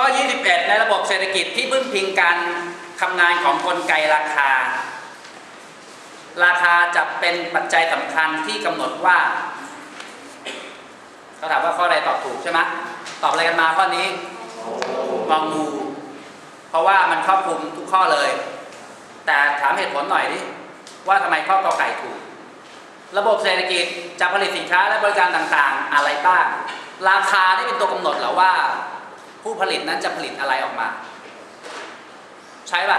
ข้อ 21 ในระบบเศรษฐกิจที่พึ่งพิงการทำงานของกลไกราคา ราคาจะเป็นปัจจัยสำคัญที่กำหนดว่าเขาถามว่าข้อใดตอบถูกใช่ไหมตอบอะไรกันมาข้อนี้งองูเพราะว่ามันครอบคลุมทุกข้อเลย แต่ถามเหตุผลหน่อยดิว่าทำไมข้อกอไก่ถูก ระบบเศรษฐกิจจะผลิตสินค้าและบริการต่างๆ อะไรบ้าง ราคานี่เป็นตัวกำหนดหรอว่า ผู้ผลิตนั้นจะผลิตอะไรออกมา ใช่ป่ะ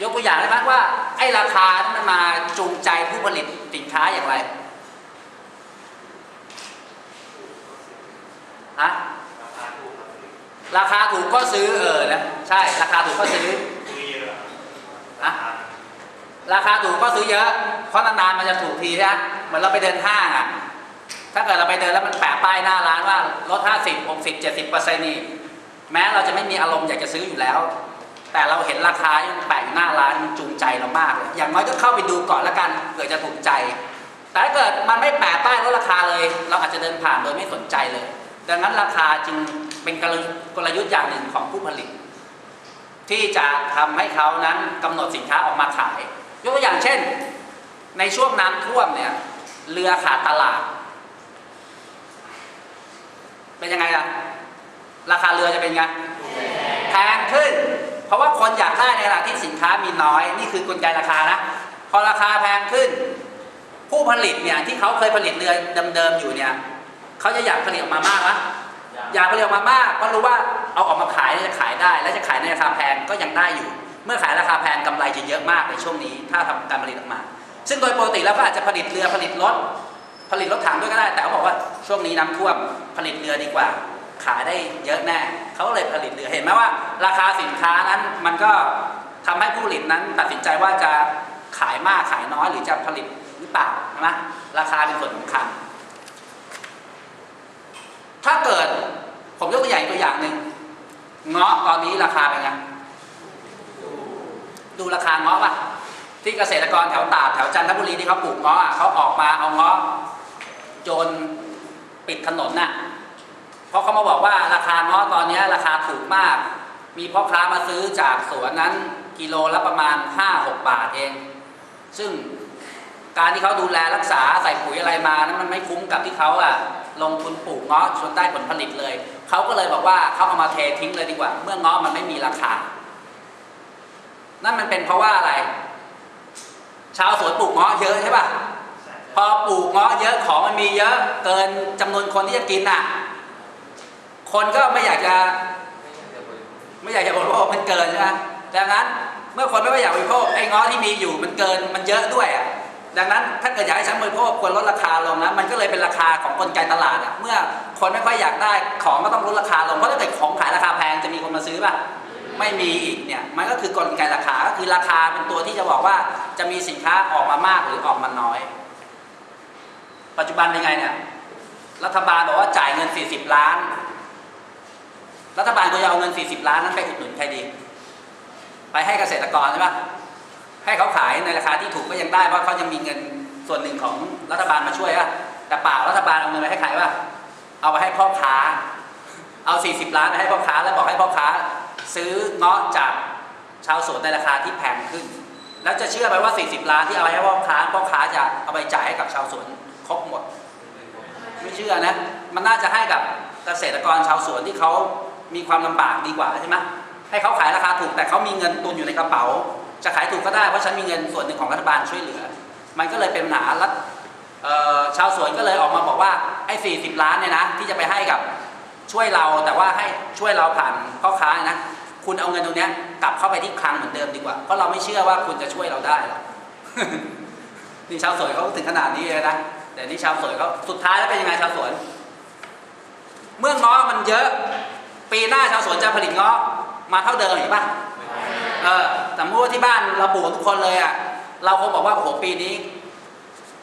ยกตัวอย่างได้ไหมว่าไอ้ราคาที่มันมาจูงใจผู้ผลิตสินค้าอย่างไรฮะราคาถูกก็ซื้อเออนะใช่ ราคาถูกก็ซื้ออะราคาถูกก็ซื้อเยอะ เพราะนานๆมันจะถูกทีใช่ไหมเหมือนเราไปเดินห้างอะ ถ้าเกิดเราไปเดินแล้วมันแปะป้ายหน้าร้านว่าลด 50 60 70เปอร์เซ็นต์นี่แม้เราจะไม่มีอารมณ์อยากจะซื้ออยู่แล้ว แต่เราเห็นราคาที่มันแปะอยู่หน้าร้านมันจูงใจเรามากเลยอย่างน้อยก็เข้าไปดูก่อนล้วกันเผื่อจะถูกใจ แต่ถ้าเกิดมันไม่แปะป้ายลดราคาเลย เราอาจจะเดินผ่านโดยไม่สนใจเลย ดังนั้นราคาจึงเป็นกลยุทธ์อย่างหนึ่งของผู้ผลิต ที่จะทำให้เขานั้นกำหนดสินค้าออกมาขาย ยกตัวอย่างเช่น ในช่วงน้ำท่วมเนี่ยเรือขาดตลาด เป็นยังไงล่ะ ราคาเรือจะเป็นไงแพงขึ้น เพราะว่าคนอยากได้ในขณะที่สินค้ามีน้อย นี่คือกลไกราคานะ พอราคาแพงขึ้น ผู้ผลิตเนี่ยที่เขาเคยผลิตเรือเดิมๆอยู่เนี่ยเขาจะอยากผลิตออกมามากนะอยากผลิตออกมามากเพราะรู้ว่าเอาออกมาขายจะขายได้ และจะขายในราคาแพงก็ยังได้อยู่ เมื่อขายราคาแพงกำไรจะเยอะมากในช่วงนี้ ถ้าทำการผลิตออกมา ซึ่งโดยปกติแล้วก็อาจจะผลิตเรือผลิตรถ ผลิตรถถังด้วยก็ได้ แต่เขาบอกว่าช่วงนี้น้ำท่วมผลิตเรือดีกว่า ขายได้เยอะแน่เขาก็เลยผลิตเรือเห็นไหมว่า ราคาสินค้านั้นมันก็ทำให้ผู้ผลิตนั้นตัดสินใจว่าจะขายมากขายน้อยหรือจะผลิตหรือเปล่าใช่ไหมราคาเป็นส่วนสำคัญ ถ้าเกิดผมยกตัวอย่างตัวอย่างหนึ่งเงาะตอนนี้ราคาเป็นไงดูราคาเงาะป่ะที่เกษตรกรแถวตาดแถวจันทบุรีที่เขาปลูกเงาะเขาออกมาเอาเงาะ โจนปิดถนนน่ะเพราะเขามาบอกว่าราคาเงาะตอนนี้ราคาถูกมาก มีพ่อค้ามาซื้อจากสวนนั้นกิโลละประมาณ 5-6 บาทเอง ซึ่งการที่เขาดูแลรักษาใส่ปุ๋ยอะไรมานั้นมันไม่คุ้มกับที่เขาอะลงทุนปลูกเงาะจนได้ผลผลิตเลย เขาก็เลยบอกว่าเขาเอามาเททิ้งเลยดีกว่า เมื่อเงาะมันไม่มีราคา นั่นมันเป็นเพราะว่าอะไร ชาวสวนปลูกเงาะเยอะใช่ป่ะ ปลูกเงาะเยอะของมันมีเยอะเกินจำนวนคนที่จะกินอะ คนก็ไม่อยากจะ ไม่อยากจะบริโภคมันเกินใช่ไหมดังนั้นเมื่อคนไม่อยากบริโภคไอ้เงาะที่มีอยู่มันเกินมันเยอะด้วยอะดังนั้นถ้าเกิดอยากให้ฉันบริโภคควรลดราคาลงนะมันก็เลยเป็นราคาของกลไกตลาดอะเมื่อคนไม่ค่อยอยากได้ของก็ต้องลดราคาลงเพราะถ้าเกิดของขายราคาแพงจะมีคนมาซื้อป่ะไม่มีอีกเนี่ยมันก็คือกลไกราคาก็คือราคาเป็นตัวที่จะบอกว่าจะมีสินค้าออกมามากหรือออกมาน้อย ปัจจุบันเป็นไงเนี่ยรัฐบาลบอกว่าจ่ายเงิน 40 ล้าน รัฐบาลควรจะเอาเงิน 40 ล้านนั้นไปอุดหนุนใครดี ไปให้เกษตรกรใช่ปะให้เขาขายในราคาที่ถูกก็ยังได้เพราะเขายังมีเงินส่วนหนึ่งของรัฐบาลมาช่วยอะแต่เปล่ารัฐบาลเอาเงินไปให้ใครวะเอาไปให้พ่อค้า เอา 40 ล้านไปให้พ่อค้าแล้วบอกให้พ่อค้า ซื้อเงาะจากชาวสวนในราคาที่แพงขึ้น แล้วจะเชื่อไหมว่า 40 ล้านที่เอาไปให้พ่อค้าพ่อค้าจะเอาไปจ่ายให้กับชาวสวน ครบหมด ไม่เชื่อนะ มันน่าจะให้กับเกษตรกรชาวสวนที่เขามีความลำบากดีกว่าใช่ไหมให้เขาขายราคาถูกแต่เขามีเงินตุนอยู่ในกระเป๋า จะขายถูกก็ได้เพราะฉันมีเงินส่วนหนึ่งของรัฐบาลช่วยเหลือ มันก็เลยเป็นปัญหารัฐชาวสวนก็เลยออกมาบอกว่าไอ้40ล้านเนี่ยนะที่จะไปให้กับช่วยเราแต่ว่าให้ช่วยเราผ่านพ่อค้านะคุณเอาเงินตรงนี้กลับเข้าไปที่คลังเหมือนเดิมดีกว่า เพราะเราไม่เชื่อว่าคุณจะช่วยเราได้หรอกนี่ชาวสวนเขาถึงขนาดนี้เลยนะ แต่นี่ชาวสวนเขาสุดท้ายแล้วเป็นยังไงชาวสวน เมื่อเงาะมันเยอะ ปีหน้าชาวสวนจะผลิตเงาะมาเท่าเดิมอีกป่ะเออแต่เมื่อว่าที่บ้านเราปลูกทุกคนเลยอะเราคงบอกว่าโอ้โหปีนี้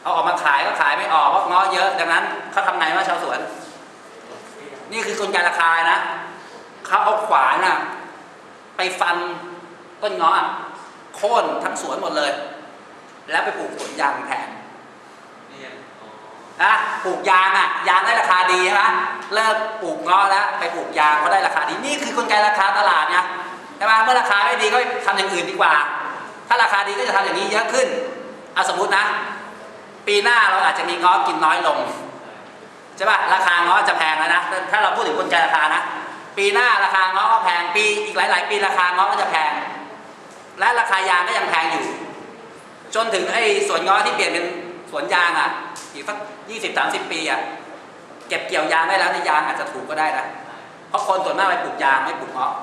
เอาออกมาขายก็ขายไม่ออกเพราะเงาะเยอะดังนั้นเขาทำไงว่าชาวสวน นี่คือกลไกราคานะเขาเอาขวานอะไปฟันต้นเงาะอะโค่นทั้งสวนหมดเลย แล้วไปปลูกสวนยางแทน นะปลูกยางอะยางได้ราคาดีใช่ไหมเลิกปลูกเงาะแล้วไปปลูกยางก็ได้ราคาดีนี่คือกลไกราคาตลาดไงใช่ไหมเมื่อราคาไม่ดีก็ทำอย่างอื่นดีกว่า ถ้าราคาดีก็จะทำอย่างนี้เยอะขึ้นเอาสมมตินะ ปีหน้าเราอาจจะมีเงาะกินน้อยลงใช่ป่ะราคาเงาะจะแพงแล้วนะถ้าเราพูดถึงกลไกราคานะปีหน้าราคาเงาะก็แพงปีอีกหลาย ๆ ปีราคาเงาะก็จะแพง และราคายางก็ยังแพงอยู่ จนถึงไอ้สวนเงาะที่เปลี่ยนเป็น สวนยางอะอีกสักยี่สิบสามสิบปีอะเก็บเกี่ยวยางได้แล้วในยางอาจจะถูกก็ได้นะเพราะคนส่วนมากไปปลูกยางไม่ปลูกเงาะ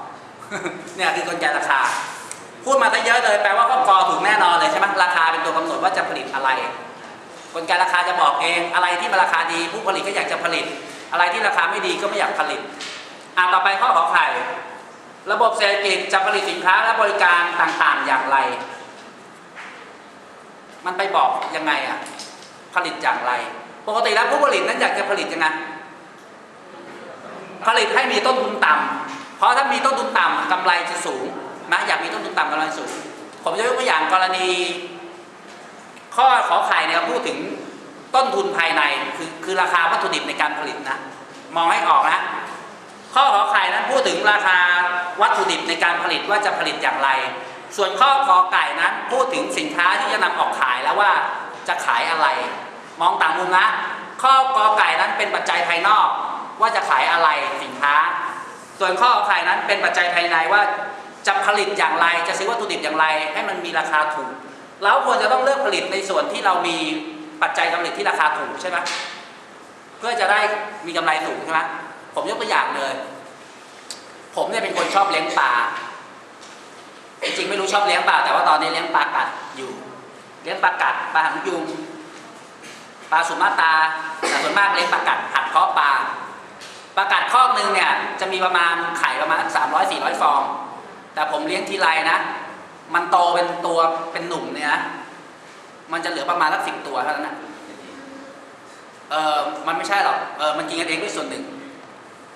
เนี่ยคือกลไกราคา พูดมาซะเยอะเลยแปลว่าก็กอถูกแน่นอนเลยใช่ไหมราคาเป็นตัวกำหนดว่าจะผลิตอะไร กลไกราคาจะบอกเอง อะไรที่มันราคาดี ผู้ผลิตก็อยากจะผลิต อะไรที่ราคาไม่ดีก็ไม่อยากผลิตอ่าต่อไปข้อขอไข่ระบบเศรษฐกิจจะผลิตสินค้าและบริการต่างๆ อย่างไร มันไปบอกยังไงอะ ผลิตอย่างไร ปกติแล้วผู้ผลิตนั้นอยากจะผลิตยังไง ผลิตให้มีต้นทุนต่ำเพราะถ้ามีต้นทุนต่ำกำไรจะสูงนะอยากมีต้นทุนต่ำกำไรสูง ผมจะยกตัวอย่างกรณี ข้อขอไข่เนี่ยพูดถึงต้นทุนภายในคือคือราคาวัตถุดิบในการผลิตนะ มองให้ออกนะข้อขอไข่นั้นพูดถึงราคาวัตถุดิบในการผลิตว่าจะผลิตอย่างไร ส่วนข้อขอไก่นั้น พูดถึงสินค้าที่จะนำออกขายแล้วว่าจะขายอะไร มองต่างมุมนะข้อกอไก่นั้นเป็นปัจจัยภายนอก ว่าจะขายอะไรสินค้า ส่วนข้อขอไข่นั้นเป็นปัจจัยภายในว่าจะผลิตอย่างไรจะซื้อวัตถุดิบอย่างไร ให้มันมีราคาถูกเราควรจะต้องเลือกผลิตในส่วนที่เรามีปัจจัยการผลิตที่ราคาถูกใช่ไหมเพื่อจะได้มีกำไรสูงใช่ไหมผมยกตัวอย่างเลย ผมเนี่ยเป็นคนชอบเลี้ยงปลา จริงไม่รู้ชอบเลี้ยงปลาแต่ว่าตอนนี้เลี้ยงปลากัดอยู่ เลี้ยงปลากัดปลาหางยุงปลาสุมาตาแต่ส่วนมากเลี้ยงปลากัดหัดเพาะปลาปลากัดคอกหนึ่งเนี่ยจะมีประมาณไข่ประมาณสามร้อยสี่ร้อยฟอง แต่ผมเลี้ยงทีไรนะ มันโตเป็นตัวเป็นหนุ่มเนี่ยนะมันจะเหลือประมาณสักสิบตัวเท่านั้นนะเออมันไม่ใช่หรอกเออมันกินกันเองด้วยส่วนหนึ่ง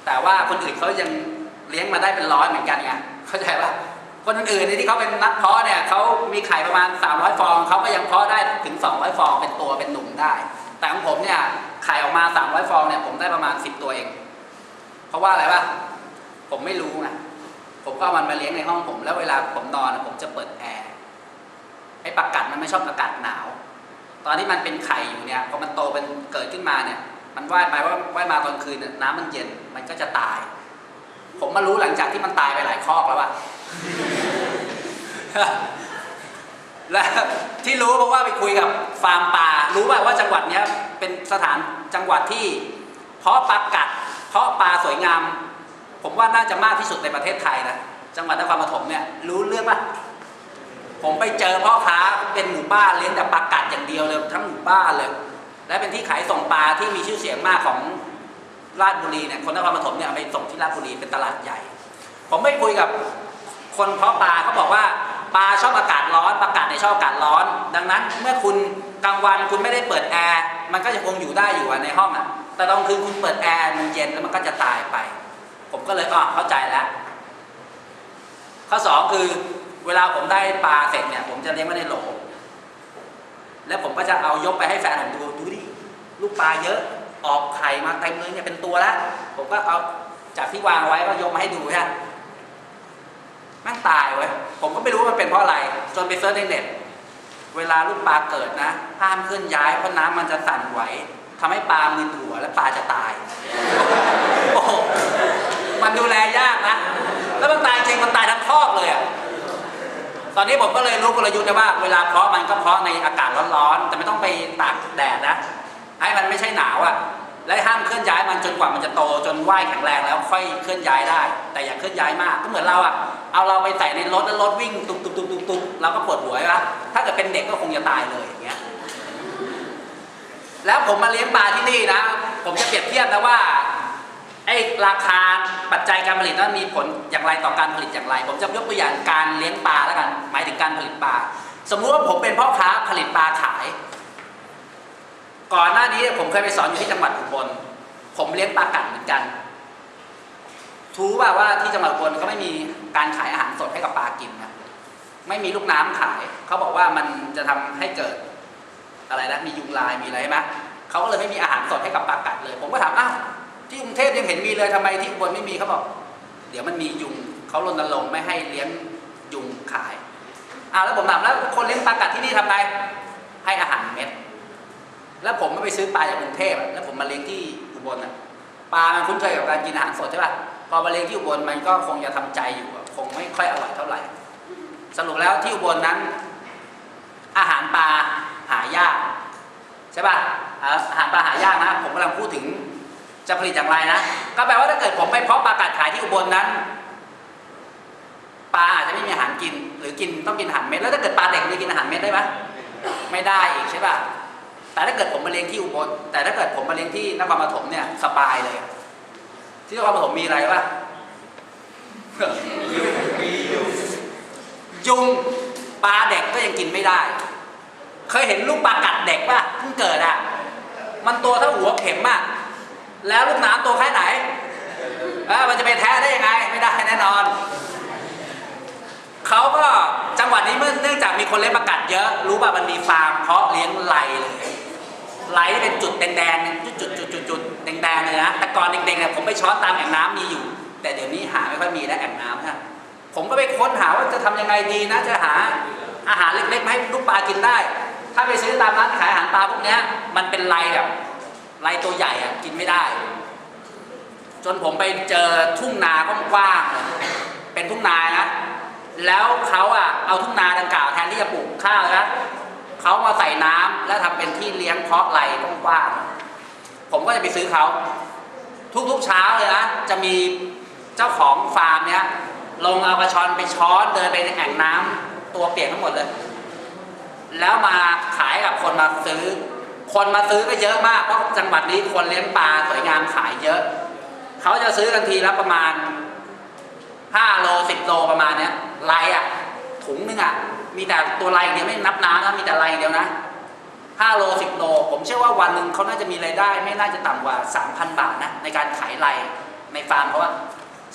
แต่ว่าคนอื่นเขายังเลี้ยงมาได้เป็นร้อยเหมือนกันไงเข้าใจปะ คนอื่นๆเนี่ยที่เขาเป็นนักเพาะเนี่ยเขามีไข่ประมาณ 300 ฟองเขาก็ยังเพาะได้ถึง 200 ฟองเป็นตัวเป็นหนุ่มได้ แต่ของผมเนี่ยไข่ออกมา 300 ฟองเนี่ยผมได้ประมาณ 10 ตัวเอง เพราะว่าอะไรปะผมไม่รู้ไงผมก็มันมาเลี้ยงในห้องผม แล้วเวลาผมนอนผมจะเปิดแอร์ไอ้ปากัดมันไม่ชอบอากาศหนาว ตอนที่มันเป็นไข่อยู่เนี่ยพอมันโตเป็นเกิดขึ้นมาเนี่ย มันว่ายไปว่าว่ายมาตอนคืนนี่ยน้ำมันเย็นมันก็จะตาย ผมมารู้หลังจากที่มันตายไปหลายคอกแล้วว่า และที่รู้เพราะว่าไปคุยกับฟาร์มปลารู้ว่าว่าจังหวัดนี้เป็นสถานจังหวัดที่ เพาะปลากัด เพาะปลาสวยงาม ผมว่าน่าจะมากที่สุดในประเทศไทยนะจังหวัดนครปฐมเนี่ยรู้เรื่องป่ะผมไปเจอพ่อค้าเป็นหมู่บ้านเลี้ยงแต่ปลากัดอย่างเดียวเลยทั้งหมู่บ้านเลย และเป็นที่ขายส่งปลาที่มีชื่อเสียงมากของราชบุรีเนี่ยคนนครปฐมเนี่ยไปส่งที่ราชบุรีเป็นตลาดใหญ่ ผมไปคุยกับ คนเพาะปลาเขาบอกว่าปลาชอบอากาศร้อนปลากัดเนี่ยชอบอากาศร้อน ดังนั้นเมื่อคุณกลางวันคุณไม่ได้เปิดแอร์มันก็จะคงอยู่ได้อยู่ในห้องอะ แต่ตอนคืนคุณเปิดแอร์มันเย็นแล้วมันก็จะตายไป ผมก็เลยอ๋อเข้าใจแล้ว ข้อสองคือเวลาผมได้ปลาเสร็จเนี่ย ผมจะเลี้ยงไว้ในโหล แล้วผมก็จะเอายกไปให้แฟนผมดูดูดิลูกปลาเยอะออกไข่มาเต็มเลยเนี่ยเป็นตัวแล้วผมก็เอาจากที่วางไว้ก็ยกมาให้ดูฮะ ม่งตายเว้ย ผมก็ไม่รู้ว่ามันเป็นเพราะอะไร จนไปเซิร์ชในเน็ต เวลาลูกปลาเกิดนะห้ามเคลื่อนย้ายเพราะน้ำมันจะสั่นไหวทำให้ปลามึนหัวและปลาจะตาย โอ้มันดูแลยากนะ แล้วมันตายจริงมันตายทั้งคอกเลยอะ ตอนนี้ผมก็เลยรู้กลยุทธ์นะว่า เวลาเพาะมันก็เพาะในอากาศร้อนๆ แต่ไม่ต้องไปตากแดดนะ ให้มันไม่ใช่หนาวอะ และห้ามเคลื่อนย้ายมันจนกว่ามันจะโตจนว่ายแข็งแรงแล้วค่อยเคลื่อนย้ายได้ แต่อย่าเคลื่อนย้ายมากก็เหมือนเราอะเอาเราไปใส่ในรถแล้วรถวิ่งตุบตุบตุบตุบตุบเราก็ปวดหัวใช่ปะถ้าเกิดเป็นเด็กก็คงจะตายเลยอย่างเงี้ยแล้วผมมาเลี้ยงปลาที่นี่นะ ผมจะเปรียบเทียบนะว่าไอ้ราคาปัจจัยการผลิตนั้นมีผลอย่างไรต่อการผลิตอย่างไร ผมจะยกตัวอย่างการเลี้ยงปลาแล้วกัน หมายถึงการผลิตปลาสมมุติว่าผมเป็นพ่อค้าผลิตปลาขาย ก่อนหน้านี้ผมเคยไปสอนอยู่ที่จังหวัดอุบลผมเลี้ยงปลากัดเหมือนกันทูว่าว่าที่จังหวัดอุบลเขาไม่มีการขายอาหารสดให้กับปลากินนะไม่มีลูกน้ำขาย เขาบอกว่ามันจะทำให้เกิดอะไรนะมียุงลายมีอะไรไหมเขาก็เลยไม่มีอาหารสดให้กับปลากัดเลย ผมก็ถามอ้าวที่กรุงเทพยังเห็นมีเลยทำไมที่อุบลไม่มีเขาบอก เดี๋ยวมันมียุงเขารณรงค์ไม่ให้เลี้ยงยุงขายอ้าวแล้วผมถามแล้วคนเลี้ยงปลากัดที่นี่ทำไงให้อาหารเม็ด แล้วผมไม่ไปซื้อปลาจากกรุงเทพแล้วผมมาเลี้ยงที่อุบลอะปลามันคุ้นเคยกับการกินอาหารสดใช่ป่ะพอมาเลี้ยงที่อุบลมันก็คงจะทำใจอยู่คงไม่ค่อยอร่อยเท่าไหร่ สรุปแล้วที่อุบลนั้น อาหารปลาหายากใช่ป่ะอาหารปลาหายากนะ ผมกำลังพูดถึงจะผลิตอย่างไรนะก็แปลว่าถ้าเกิดผมไปเพาะปลากัดขายที่อุบลนั้นปลาอาจจะไม่มีอาหารกิน หรือกินต้องกินอาหารเม็ดแล้วถ้าเกิดปลาเด็กมันจะกินอาหารเม็ดได้ไหมไม่ได้อีกใช่ป่ะ แต่ถ้าเกิดผมมาเลี้ยงที่อุบลแต่ถ้าเกิดผมมาเลี้ยงที่นครปฐมเนี่ยสบายเลย ที่นครปฐมมีอะไรป่ะยุงปลาเด็กก็ยังกินไม่ได้ เคยเห็นลูกปลากัดเด็กป่ะเพิ่งเกิดอะมันตัวเท่าหัวเข็มอะแล้วลูกน้ำตัวแค่ไหนเออมันจะไปแท้ได้ยังไง ไม่ได้แน่นอนเขาก็จังหวัดนี้เมื่อเนื่องจากมีคนเลี้ยงปลากัดเยอะ รู้ป่ะมันมีฟาร์มเพาะเลี้ยงไลเลย ไลที่เป็นจุดแดงๆจุดจุดจุดจุดจุดแดงๆเลยนะแต่ก่อนเด็กๆเนี่ยผมไปช้อนตามแอ่งน้ำมีอยู่ แต่เดี๋ยวนี้หาไม่ค่อยมีแล้วแอ่งน้ำนะผมก็ไปค้นหาว่าจะทำยังไงดีนะจะหาอาหารเล็กๆมาให้ลูกปลากินได้ ถ้าไปซื้อตามร้านขายอาหารปลาพวกนี้มันเป็นไรแบบไรตัวใหญ่อะกินไม่ได้ จนผมไปเจอทุ่งนากว้างๆเป็นทุ่งนานะแล้วเขาอะเอาทุ่งนาดังกล่าวแทนที่จะปลูกข้าวนะ เขามาใส่น้ำแล้วทำเป็นที่เลี้ยงเพาะไรกว้างๆผมก็จะไปซื้อเขาทุกๆเช้าเลยนะจะมีเจ้าของฟาร์มเนี้ยลงเอากระชอนไปช้อนเดินไปในแอ่งน้ำตัวเปียกทั้งหมดเลย แล้วมาขายกับคนมาซื้อ คนมาซื้อก็เยอะมากเพราะจังหวัดนี้คนเลี้ยงปลาสวยงามขายเยอะ เขาจะซื้อกันทีละประมาณ5โล10โลประมาณเนี้ยไลอะถุงนึงอะ มีแต่ตัวไลอย่างเดียวไม่นับน้ำนะมีแต่ไลอย่างเดียวนะ5โล10โลผมเชื่อว่าวันหนึ่งเขาน่าจะมีรายได้ ไม่น่าจะต่ำกว่า3,000บาทนะในการขายไลในฟาร์มเขาว่า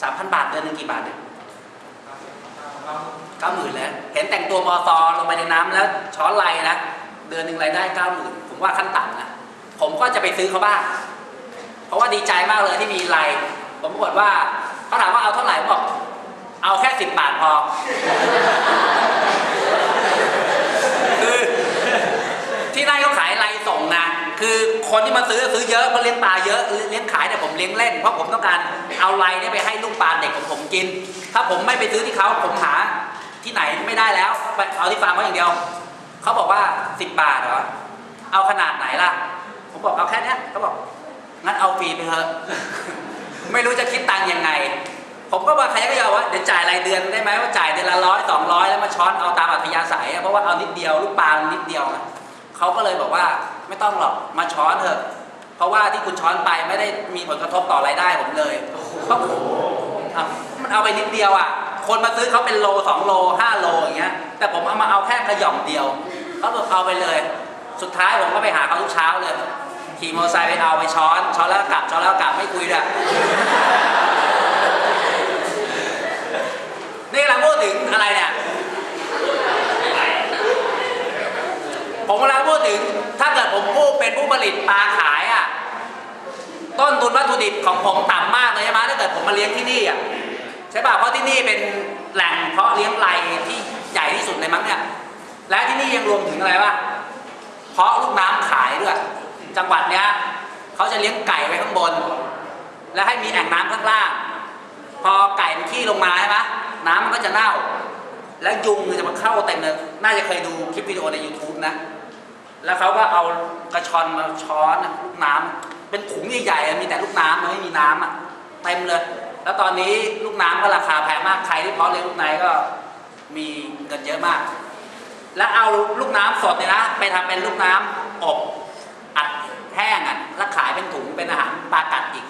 3,000บาทเดือนหนึ่งกี่บาทเนี่ยเก้าหมื่นแล้วเห็นแต่งตัวมอซอลงไปในน้ำแล้วช้อนไลนะเดือนหนึ่งรายได้เก้าหมื่นผมว่าขั้นต่ำนะผมก็จะไปซื้อเขาบ้างเพราะว่าดีใจมากเลยที่มีไลผมปรากฏว่าเขาถามว่าเอาเท่าไหร่ผมบอกเอาแค่สิบบาทพอที่นั่นเขาขายไลส่งนะ คือคนที่มาซื้อซื้อเยอะเพราะเลี้ยงปลาเยอะเลี้ยงขายแต่ผมเลี้ยงเล่นเพราะผมต้องการเอาไลเนี่ยไปให้ลูกปลาเด็กของผมกิน ถ้าผมไม่ไปซื้อที่เขาผมหาที่ไหนไม่ได้แล้วไปเอาที่ฟาร์มเขาอย่างเดียวเขาบอกว่าสิบบาทเหรอเอาขนาดไหนล่ะ ผมบอกเอาแค่นี้เขาบอกงั้นเอาฟรีไปเถอะไม่รู้จะคิดตังค์ยังไง ผมก็มาใครก็ยอมว่าเดี๋ยวจ่ายรายเดือนได้ไหมว่าจ่ายเดือนละร้อยสองร้อยแล้วมาช้อนเอาตามอัธยาศัยเพราะว่าเอานิดเดียวลูกปลานนิดเดียวนะเขาก็เลยบอกว่า ไม่ต้องหรอกมาช้อนเถอะ เพราะว่าที่คุณช้อนไปไม่ได้มีผลกระทบต่อรายได้ผมเลยเพราะมันเอาไปนิดเดียวอะ คนมาซื้อเขาเป็นโลสองโลห้าโลอย่างเงี้ย แต่ผมเอามาเอาแค่กระหย่อมเดียวเขาบอกเอาไปเลย สุดท้ายผมก็ไปหาเขาทุกเช้าเลยขี่มอเตอร์ไซค์ไปเอาไปช้อนช้อนแล้วกลับช้อนแล้วก็กลับไม่คุยด้วยนี่กำลังพูดถึงอะไรเนี่ย ผมกำลังพูดถึง ถ้าเกิดผมผู้เป็นผู้ผลิตปลาขายอะ ต้นทุนวัตถุดิบของผมต่ำมากเลยใช่ไหมถ้าเกิดผมมาเลี้ยงที่นี่อะใช่ป่ะเพราะที่นี่เป็นแหล่งเพาะเลี้ยงไลที่ใหญ่ที่สุดเลยมั้งเนี่ย และที่นี่ยังรวมถึงอะไรป่ะเพาะลูกน้ำขายด้วย จังหวัดเนี้ยเขาจะเลี้ยงไก่ไว้ข้างบน แล้วให้มีแอ่งน้ำข้างล่าง พอไก่มันขี้ลงมาใช่ไหมน้ำมันก็จะเน่า แล้วยุงมันจะมาเข้าเต็มเลย น่าจะเคยดูคลิปวิดีโอใน YouTube นะ แล้วเขาก็เอากระชอนมาช้อนน่ะลูกน้ำเป็นถุงใหญ่ๆมีแต่ลูกน้ำมันไม่มีน้ำอะเต็มเลย แล้วตอนนี้ลูกน้ำก็ราคาแพงมากใครที่เพาะเลี้ยงลูกในก็มีเงินเยอะมาก แล้วเอาลูกน้ำสดเนี่ยนะไปทำเป็นลูกน้ำอบอัดแห้งอะแล้วขายเป็นถุงเป็นอาหารปลากัดอีก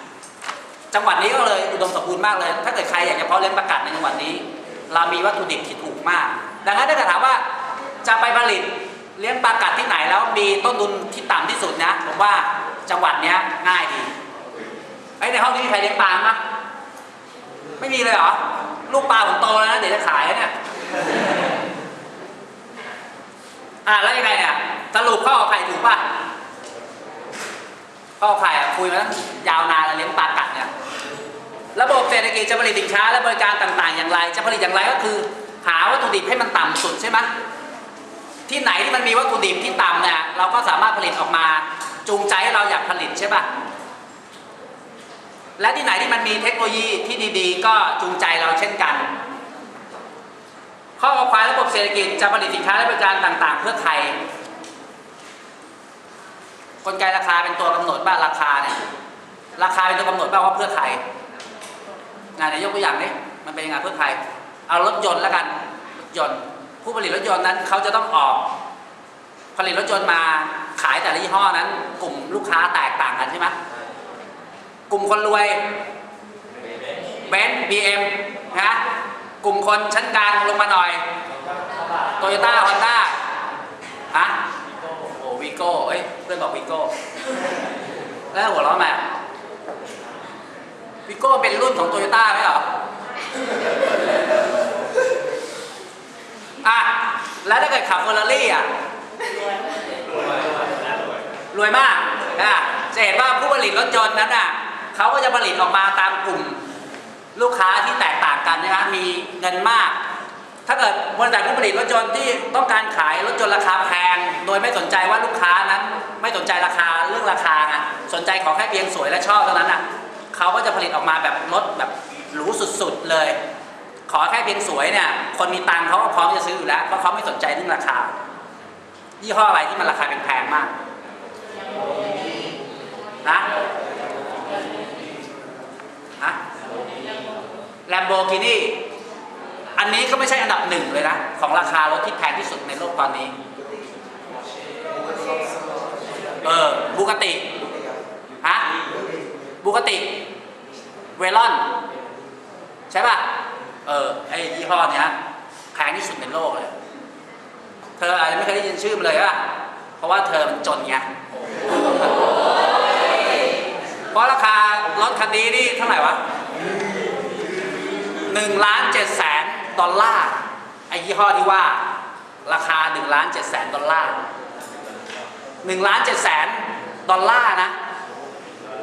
จังหวัดนี้ก็เลยอุดมสมบูรณ์มากเลย ถ้าเกิดใครอยากจะเพาะเลี้ยงปลากัดในจังหวัดนี้ เรามีวัตถุดิบที่ถูกมาก ดังนั้นถ้าเกิดถามว่าจะไปผลิต เลี้ยงปลากัดที่ไหนแล้วมีต้นทุนที่ต่ำที่สุดนะผมว่าจังหวัดเนี้ยง่ายดีไอ้ในห้องนี้มีใครเลี้ยงปลาไหมไม่มีเลยเหรอลูกปลาผมโตแล้วนะเดี๋ยวจะขายแล้เนี่ยอ่าแล้วยังไงเนี่ยสรุปข้อไข่ถูกป่ะข้อไข่อะคุยมาตั้งยาวนานแล้วเลี้ยงปลากัดเนี่ยระบบเศรษฐกิจจะผลิตสินค้าและบริการต่าง ๆ อย่างไร จะผลิตอย่างไรก็คือ หาวัตถุดิบให้มันต่ำสุดใช่ไหม ที่ไหนที่มันมีวัตถุดิบที่ต่ำเนี่ยเราก็สามารถผลิตออกมาจูงใจให้เราอยากผลิตใช่ปะและที่ไหนที่มันมีเทคโนโลยีที่ดีๆ ก็จูงใจเราเช่นกันข้อความระบบเศรษฐกิจจะผลิตสินค้าและบริการต่างๆ เพื่อใครกลไกราคาเป็นตัวกำหนดบ้างราคาเนี่ยราคาเป็นตัวกำหนดบ้างว่าเพื่อใครนะเดี๋ยวยกตัวอย่างนี้มันเป็นยังไงเพื่อใครเอารถยนต์แล้วกันรถยนต์ ผู้ผลิตรถยนต์นั้นเขาจะต้องออกผลิตรถยนต์มาขายแต่ละยี่ห้อนั้น กลุ่มลูกค้าแตกต่างกันใช่ไหมกลุ่มคนรวยเบนซ์บีเอ็มนะกลุ่มคนชั้นกลางลงมาหน่อยโตโยต้าฮอนด้าฮะโอ้วีโก้เอ้ยเพื่อนบอกวีโก้แล้วหัวเราะทำไมวีโก้เป็นรุ่นของโตโยต้าไหมหรอ อะ แล้วถ้าเกิดขับเฟอร์รารี่อะรวยมากนะจะเห็นว่าผู้ผลิตรถยนต์นั้นอะเขาก็จะผลิตออกมาตามกลุ่ม ลูกค้าที่แตกต่างกันนะฮะมีเงินมาก ถ้าเกิดบริษัทผู้ผลิตรถยนต์ที่ต้องการขายรถยนต์ราคาแพง โดยไม่สนใจว่าลูกค้านั้น ไม่สนใจราคาเรื่องราคาไงสนใจขอแค่เพียงสวยและชอบเท่านั้นอะเขาก็จะผลิตออกมาแบบรถแบบหรูสุดๆเลย ขอแค่เพียงสวยเนี่ย คนมีตังค์เขาก็พร้อมจะซื้ออยู่แล้ว เพราะเขาไม่สนใจเรื่องราคา ยี่ห้ออะไรที่มันราคาแพงๆมาก นะฮะแลมโบกินีอันนี้ก็ไม่ใช่อันดับหนึ่งเลยนะ ของราคารถที่แพงที่สุดในโลกตอนนี้ เออบูกติ ฮะบูกติ เวลอน ใช่ป่ะ เออไอ้ยี่ห้อเนี้ยแพงที่สุดในโลกเลย เธออาจจะไม่เคยได้ยินชื่อมันเลยป่ะเพราะว่าเธอมันจนไงเพราะราคารถคันนี้นี่เท่าไหร่วะหนึ่งล้านเจ็ดแสนดอลลาร์ไอ้ยี่ห้อที่ว่า ราคาหนึ่งล้านเจ็ดแสนดอลลาร์หนึ่งล้านเจ็ดแสนดอลลาร์นะ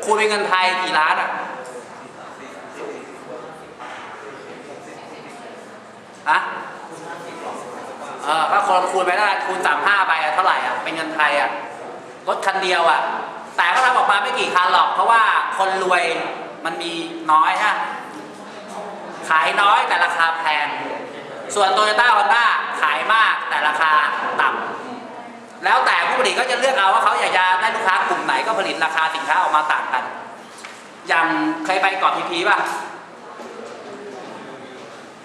คูณเป็นเงินไทยกี่ล้านอะะเออถ้าคนคูณไปได้คูณสามห้าไปเท่าไหร่อะเป็นเงินไทยอะรถคันเดียวอะ แต่ก็ทำออกมาไม่กี่คันหรอก เพราะว่าคนรวยมันมีน้อยฮะขายน้อยแต่ราคาแพง ส่วนโตโยต้าฮอนด้าขายมากแต่ราคาต่ำแล้วแต่ผู้ผลิตก็จะเลือกเอาว่าเขาอยากจะได้ลูกค้ากลุ่มไหนก็ผลิตราคาสินค้าออกมาต่างกัน อย่างเคยไปเกาะพีพีป่ะ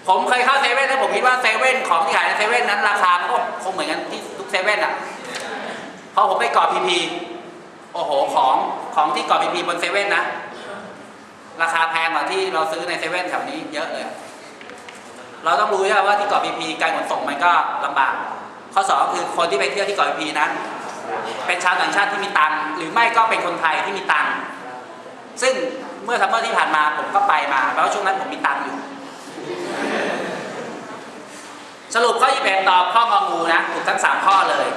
ผมเคยเข้าเซเว่นแล้วผมคิดว่าเซเว่นของที่ขายในเซเว่นนั้นราคามันก็คงเหมือนกันที่ทุกเซเว่นอะพอผมไปกาะพีพีโอ้โหของของที่กาะพีพีบนเซเว่นนะราคาแพงกว่าที่เราซื้อในเซเว่นแถวนี้เยอะเลย เราต้องรู้ใช่ไหมว่าที่เกาะพีพีการขนส่งมันก็ลำบาก ข้อสองคือคนที่ไปเที่ยวที่เกาะพีพีนั้น เป็นชาวต่างชาติที่มีตังค์หรือไม่ก็เป็นคนไทยที่มีตังค์ซึ่งเมื่อซัมเมอร์ที่ผ่านมาผมก็ไปมาแปลว่าช่วงนั้นผมมีตังค์อยู่ สรุปข้อ 28 ตอบข้ององูนะถูกทั้ง 3 ข้อเลย